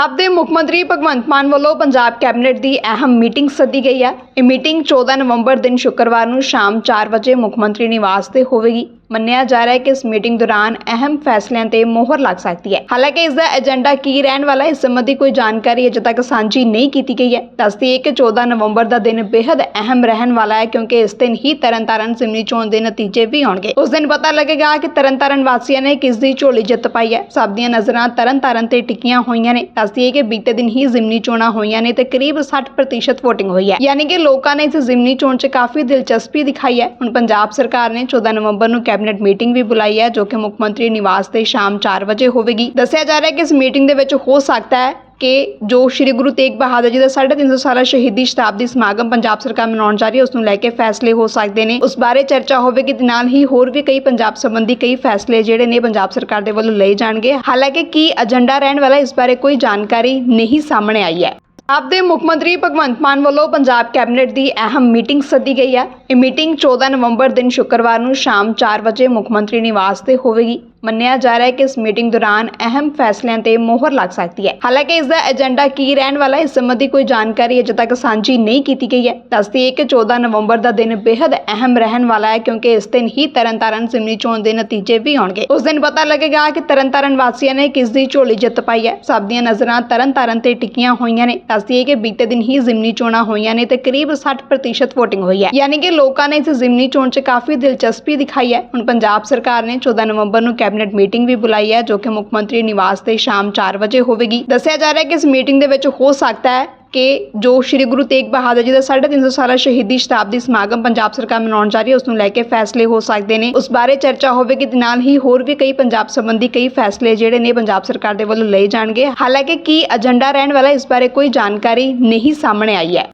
ਪੰਜਾਬ ਦੇ ਮੁੱਖ ਮੰਤਰੀ ਭਗਵੰਤ ਮਾਨ ਵੱਲੋਂ ਪੰਜਾਬ ਕੈਬਨਿਟ ਦੀ ਅਹਿਮ ਮੀਟਿੰਗ ਸੱਦੀ ਗਈ ਹੈ। ਇਹ ਮੀਟਿੰਗ 14 ਨਵੰਬਰ ਦਿਨ ਸ਼ੁੱਕਰਵਾਰ ਨੂੰ ਸ਼ਾਮ 4 ਵਜੇ ਮੁੱਖ ਮੰਤਰੀ ਨਿਵਾਸ ਤੇ ਹੋਵੇਗੀ। ਮੰਨਿਆ ਜਾ ਰਿਹਾ ਹੈ ਕਿ ਇਸ ਮੀਟਿੰਗ ਦੌਰਾਨ ਅਹਿਮ ਫੈਸਲਿਆਂ ਤੇ ਮੋਹਰ ਲੱਗ ਸਕਦੀ ਹੈ। ਹਾਲਾਂਕਿ ਇਸ ਦਾ ਏਜੰਡਾ ਕੀ ਰਹਿਣ ਵਾਲਾ ਹੈ, ਇਸ ਸੰਬੰਧੀ ਕੋਈ ਜਾਣਕਾਰੀ ਅਜੇ ਤੱਕ ਸਾਂਝੀ ਨਹੀਂ ਕੀਤੀ ਗਈ ਹੈ। ਦੱਸਦੀ ਹੈ ਕਿ 14 ਨਵੰਬਰ ਦਾ ਦਿਨ ਬੇहद ਅਹਿਮ ਰਹਿਣ ਵਾਲਾ ਹੈ, ਕਿਉਂਕਿ ਇਸ ਦਿਨ ਹੀ ਤਰਨਤਾਰਨ ਜ਼ਿਮਨੀ ਚੋਣ ਦੇ ਨਤੀਜੇ ਵੀ ਆਉਣਗੇ। ਉਸ ਦਿਨ ਪਤਾ ਲੱਗੇਗਾ ਕਿ ਤਰਨਤਾਰਨ ਵਾਸੀਆਂ ਨੇ ਕਿਸ ਦੀ ਝੋਲੀ ਜਿੱਤ ਪਾਈ ਹੈ। ਸਭ ਦੀਆਂ ਨਜ਼ਰਾਂ ਤਰਨਤਾਰਨ ਤੇ ਟਿਕੀਆਂ ਹੋਈਆਂ ਨੇ। ਦੱਸਦੀ ਹੈ ਕਿ ਬੀਤੇ ਦਿਨ ਹੀ ਜ਼ਿਮਨੀ ਚੋਣਾਂ ਹੋਈਆਂ ਨੇ ਤੇ ਕਰੀਬ 60% ਵੋਟਿੰਗ ਹੋਈ ਹੈ। ਯਾਨੀ ਕਿ ਲੋਕਾਂ ਨੇ ਇਸ ਜ਼ਿਮਨੀ ਚੋਣ 'ਚ ਕਾਫੀ ਦਿਲਚਸਪੀ ਦਿਖਾਈ ਹੈ। ਹੁਣ ਪੰਜਾਬ ਸਰਕਾਰ ਨੇ 14 ਨਵੰਬਰ ਨੂੰ ਕੈਬਨਿਟ ਮੀਟਿੰਗ ਵੀ ਬੁਲਾਈ ਹੈ, ਜੋ ਕਿ ਮੁੱਖ ਮੰਤਰੀ ਨਿਵਾਸ ਤੇ ਸ਼ਾਮ 4 ਵਜੇ ਹੋਵੇਗੀ। ਦੱਸਿਆ ਜਾ ਰਿਹਾ ਹੈ ਕਿ ਇਸ ਮੀਟਿੰਗ ਦੇ ਵਿੱਚ ਹੋ ਸਕਦਾ ਹੈ ਕਿ ਜੋ ਸ੍ਰੀ ਗੁਰੂ ਤੇਗ ਬਹਾਦਰ ਜੀ ਦਾ 350 ਸਾਲਾ ਸ਼ਹੀਦੀ ਸ਼ਤਾਬਦੀ ਸਮਾਗਮ ਪੰਜਾਬ ਸਰਕਾਰ ਮਨਾਉਣ ਜਾ ਰਹੀ ਹੈ, ਉਸ ਨੂੰ ਲੈ ਕੇ ਫੈਸਲੇ ਹੋ ਸਕਦੇ ਨੇ। ਉਸ ਬਾਰੇ ਚਰਚਾ ਹੋਵੇਗੀ ਤੇ ਨਾਲ ਹੀ ਹੋਰ ਵੀ ਕਈ ਪੰਜਾਬ ਸੰਬੰਧੀ ਕਈ ਫੈਸਲੇ ਜਿਹੜੇ ਨੇ ਪੰਜਾਬ ਸਰਕਾਰ ਦੇ ਵੱਲੋਂ ਲਏ ਜਾਣਗੇ। ਹਾਲਾਂਕਿ ਕੀ ਏਜੰਡਾ ਰਹਿਣ ਵਾਲਾ ਇਸ ਬਾਰੇ ਕੋਈ ਜਾਣਕਾਰੀ ਨਹੀਂ ਸਾਹਮਣੇ ਆਈ ਹੈ। ਆਪ ਦੇ ਮੁੱਖ ਮੰਤਰੀ ਭਗਵੰਤ ਮਾਨ ਵੱਲੋਂ ਪੰਜਾਬ ਕੈਬਨਿਟ ਦੀ ਅਹਿਮ ਮੀਟਿੰਗ ਸੱਦੀ ਗਈ ਹੈ। ਇਹ ਮੀਟਿੰਗ 14 ਨਵੰਬਰ ਦਿਨ ਸ਼ੁੱਕਰਵਾਰ ਨੂੰ ਸ਼ਾਮ 4 ਵਜੇ ਮੁੱਖ ਮੰਤਰੀ ਨਿਵਾਸ ਤੇ ਹੋਵੇਗੀ। ਮੰਨਿਆ ਜਾ ਰਿਹਾ ਹੈ ਕਿ ਇਸ ਮੀਟਿੰਗ ਦੌਰਾਨ ਅਹਿਮ ਫੈਸਲਿਆਂ ਤੇ ਮੋਹਰ ਲੱਗ ਸਕਦੀ ਹੈ। ਹਾਲਾਂਕਿ ਇਸ ਦਾ ਏਜੰਡਾ ਕੀ ਰਹਿਣ ਵਾਲਾ ਇਸ ਸੰਬੰਧੀ ਕੋਈ ਜਾਣਕਾਰੀ ਅਜੇ ਤੱਕ ਸਾਂਝੀ ਨਹੀਂ ਕੀਤੀ ਗਈ ਹੈ। ਦੱਸਦੀ ਹੈ ਕਿ 14 ਨਵੰਬਰ ਦਾ ਦਿਨ ਬੇहद ਅਹਿਮ ਰਹਿਣ ਵਾਲਾ ਹੈ, ਕਿਉਂਕਿ ਇਸ ਦਿਨ ਹੀ ਤਰਨਤਾਰਨ ਜ਼ਿਮਨੀ ਚੋਣ ਦੇ ਨਤੀਜੇ ਵੀ ਆਉਣਗੇ। ਉਸ ਦਿਨ ਪਤਾ ਲੱਗੇਗਾ ਕਿ ਤਰਨਤਾਰਨ ਵਾਸੀਆਂ ਨੇ ਕਿਸ ਦੀ ਝੋਲੀ ਜਿੱਤ ਪਾਈ ਹੈ। ਸਭ ਦੀਆਂ ਨਜ਼ਰਾਂ ਤਰਨਤਾਰਨ ਤੇ ਟਿਕੀਆਂ ਹੋਈਆਂ ਨੇ। ਦੱਸਦੀ ਹੈ ਕਿ ਬੀਤੇ ਦਿਨ ਹੀ ਜ਼ਿਮਨੀ ਚੋਣਾਂ ਹੋਈਆਂ ਨੇ ਤੇ ਕਰੀਬ 60% ਵੋਟਿੰਗ ਹੋਈ ਹੈ। ਯਾਨੀ ਕਿ ਲੋਕਾਂ ਨੇ ਇਸ ਜ਼ਿਮਨੀ ਚੋਣ 'ਚ ਕਾਫੀ ਦਿਲਚਸਪੀ ਦਿਖਾਈ ਹੈ। ਹੁਣ ਪੰਜਾਬ ਸਰਕਾਰ ਨੇ 14 ਨਵੰਬਰ ਨੂੰ ਕੈਬਨਿਟ ਮੀਟਿੰਗ ਵੀ ਬੁਲਾਈ ਹੈ, ਜੋ ਕਿ ਮੁੱਖ ਮੰਤਰੀ ਨਿਵਾਸ ਤੇ ਸ਼ਾਮ 4 ਵਜੇ ਹੋਵੇਗੀ। ਦੱਸਿਆ ਜਾ ਰਿਹਾ ਹੈ ਕਿ ਇਸ ਮੀਟਿੰਗ ਦੇ ਵਿੱਚ ਹੋ ਸਕਦਾ ਹੈ ਕਿ ਜੋ ਸ੍ਰੀ ਗੁਰੂ ਤੇਗ ਬਹਾਦਰ ਜੀ ਦਾ 350 ਸਾਲਾ ਸ਼ਹੀਦੀ ਸ਼ਤਾਬਦੀ ਸਮਾਗਮ ਪੰਜਾਬ ਸਰਕਾਰ ਮਨਾਉਣ ਜਾ ਰਹੀ ਹੈ, ਉਸ ਨੂੰ ਲੈ ਕੇ ਫੈਸਲੇ ਹੋ ਸਕਦੇ ਨੇ। ਉਸ ਬਾਰੇ ਚਰਚਾ ਹੋਵੇਗੀ ਤੇ ਨਾਲ ਹੀ ਹੋਰ ਵੀ ਕਈ ਪੰਜਾਬ ਸੰਬੰਧੀ ਕਈ ਫੈਸਲੇ ਜਿਹੜੇ ਨੇ ਪੰਜਾਬ ਸਰਕਾਰ ਦੇ ਵੱਲੋਂ ਲਏ ਜਾਣਗੇ। ਹਾਲਾਂਕਿ ਕੀ ਏਜੰਡਾ ਰਹਿਣ ਵਾਲਾ ਇਸ ਬਾਰੇ ਕੋਈ ਜਾਣਕਾਰੀ ਨਹੀਂ ਸਾਹਮਣੇ ਆਈ ਹੈ।